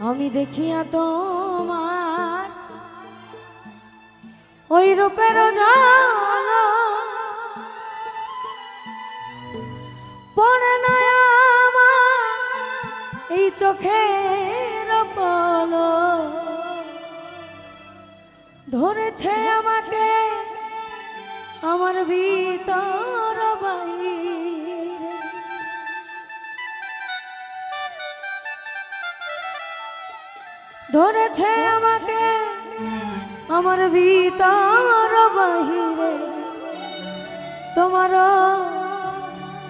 আমি দেখিয়া তোমার ওই রূপের পড়ে নয় এই চোখের ধরেছে আমাকে আমার ভিতর বাই ধরেছে আমাকে আমার ভিতর বাহিরে। তোমার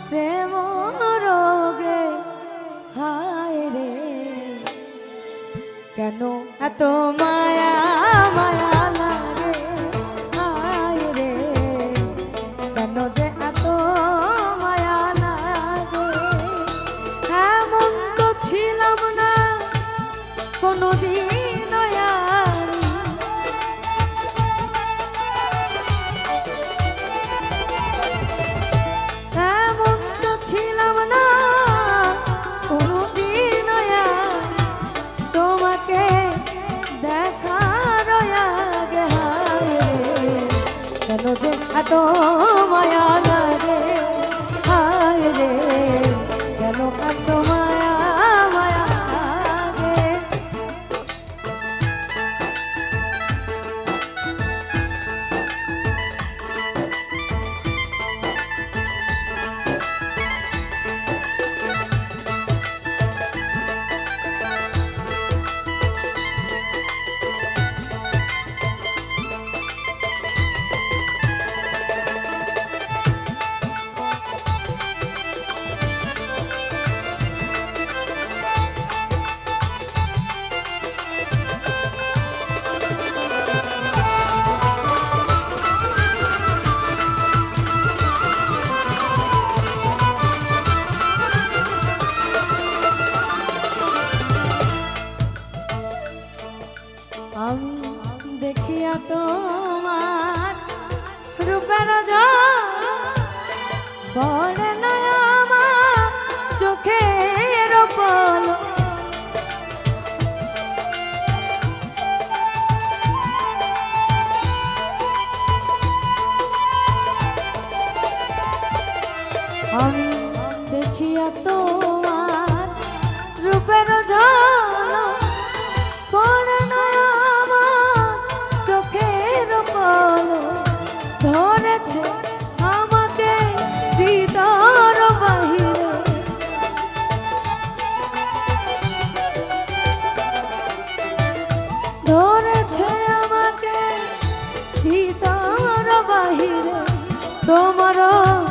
প্রেম রোগে হায় রে। কেন এত মা तो ধরেছে আমাকে ভিতর বাহিরে। তোমারও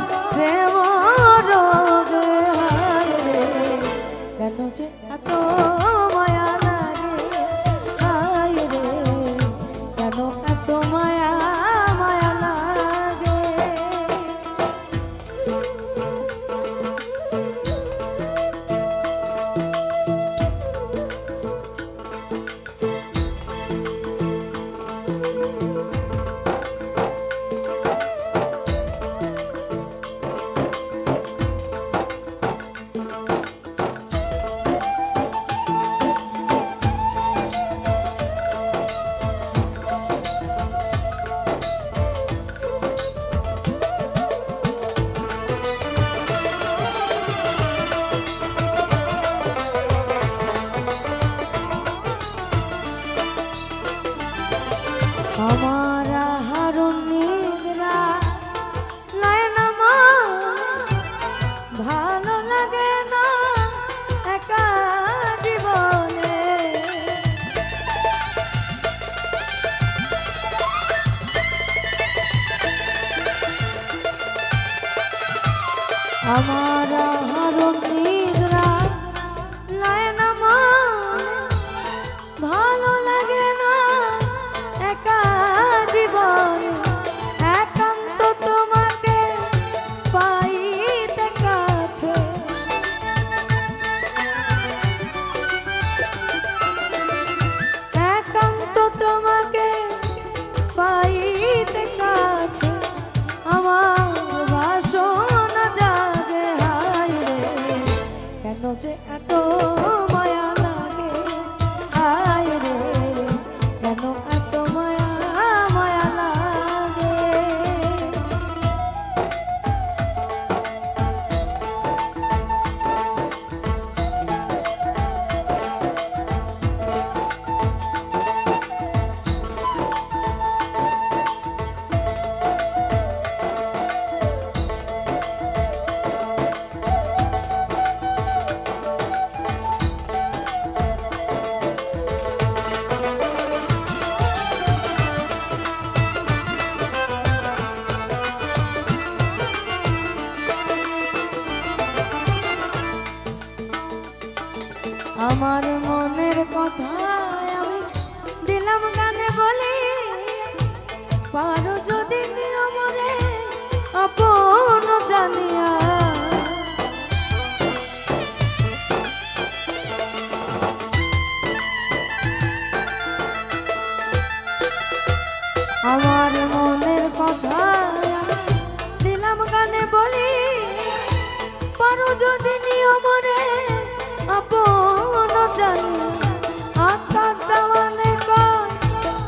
noche a অমরে আপন জানি, আকাশ দাওয়ানে কয়,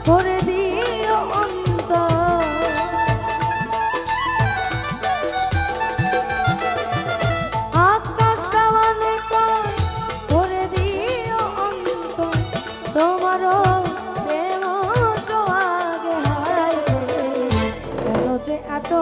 ভরে দিও অন্ত আকাশ দাওয়ানে কয়, ভরে দিও অন্ত তোমারও প্রেম সোয়াগে হায় কেন যে এত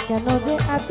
কেন যে এত